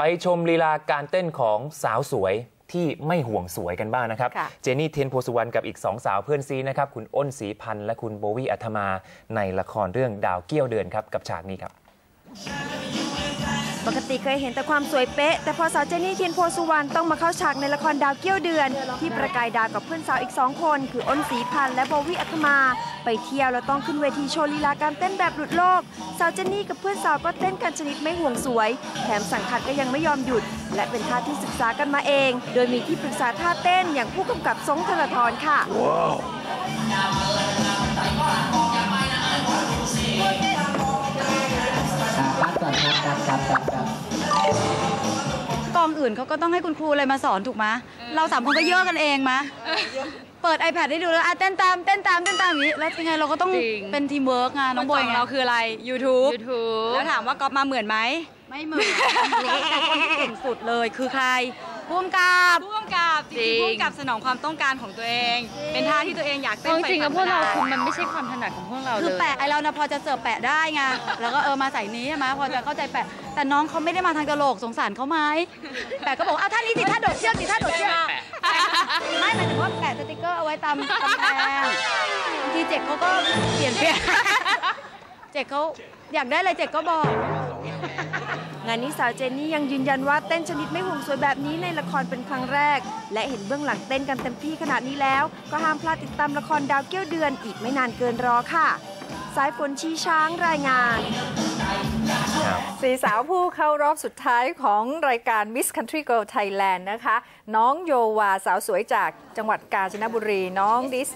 ไปชมลีลาการเต้นของสาวสวยที่ไม่ห่วงสวยกันบ้างนะครับค่ะเจนี่เทียนโพสุวรรณกับอีกสองสาวเพื่อนซีนะครับ คุณอ้นศรีพันธ์และคุณโบวี่อัธมา ในละครเรื่องดาวเกี้ยวเดือนครับ กับฉากนี้ครับ ปกติเคยเห็นแต่ความสวยเป๊ะ แต่พอสาวเจนนี่เทียนโพสุวรรณต้องมาเข้าฉากในละครดาวเกี้ยวเดือน ที่ประกายดาวกับเพื่อนสาวอีกสองคน คืออ้นศรีพันธ์และโบวี่อัธมา ไปเที่ยวแล้วต้องขึ้นเวทีโชว์ลีลาการเต้นแบบหลุดโลก สาวเจนนี่กับเพื่อนสาวก็เต้นกันชนิดไม่ห่วงสวย แถมสังขัดก็ยังไม่ยอมหยุด และเป็นท่าที่ศึกษากันมาเอง โดยมีที่ปรึกษาท่าเต้นอย่างผู้กำกับทรงธนทรค่ะค องอื่นเขาก็ต้องให้คุณครูอะไรมาสอนถูกไหมเราสามคนก็เยอะกันเองมะเปิด iPad ให้ดูแล้วอะเต้นตามเต้นตามเต้นตามอย่างนี้แล้วยังไงเราก็ต้องจริงเป็นทีมเวิร์กไงน้องบอยขไงเราคืออะไร YouTube YouTube แล้วถามว่าก๊อปมาเหมือนไหมไม่เหมือนแต่คนที่เก่งสุดเลยคือใครภูมิกับพ่วงกับจจริริงงพ่วงกับสนองความต้องการของตัวเอง เป็นท่าที่ตัวเองอยากเต้นเอาไปจริงๆกับพวกเราคือมันไม่ใช่ใช่ความถนัดของพวกเราคือเลยแปะไอเรานะพอจะเสิร์ฟแปะได้ไงแล้วก็เออมาใส่นี้ใช่ไหมพอจะเข้าใจแปะ แต่น้องเขาไม่ได้มาทางตลกสงสารเขาไหมแปะก็บอกอ้าวท่านี้สิท่าโดดเชือกสิท่าโดดเชือกไม่หมายถึงว่าแปะสติกเกอร์เอาไว้ตามกำแพงบางทีเจ็กเขาก็เปลี่ยนเปลี่ยนเจ็กเขาอยากได้อะไรเจ็กก็บอก งานนี้สาวเจนนี่ยังยืนยันว่าเต้นชนิดไม่ห่วงสวยแบบนี้ในละครเป็นครั้งแรก และเห็นเบื้องหลังเต้นกันเต็มที่ขนาดนี้แล้ว ก็ห้ามพลาดติดตามละครดาวเกี้ยวเดือนอีกไม่นานเกินรอค่ะ สายฝนชีช้างรายงาน สี่สาวผู้เข้ารอบสุดท้ายของรายการ Miss Country Girl Thailand นะคะ น้องโยวาสาวสวยจากจังหวัดกาญจนบุรี น้องดิส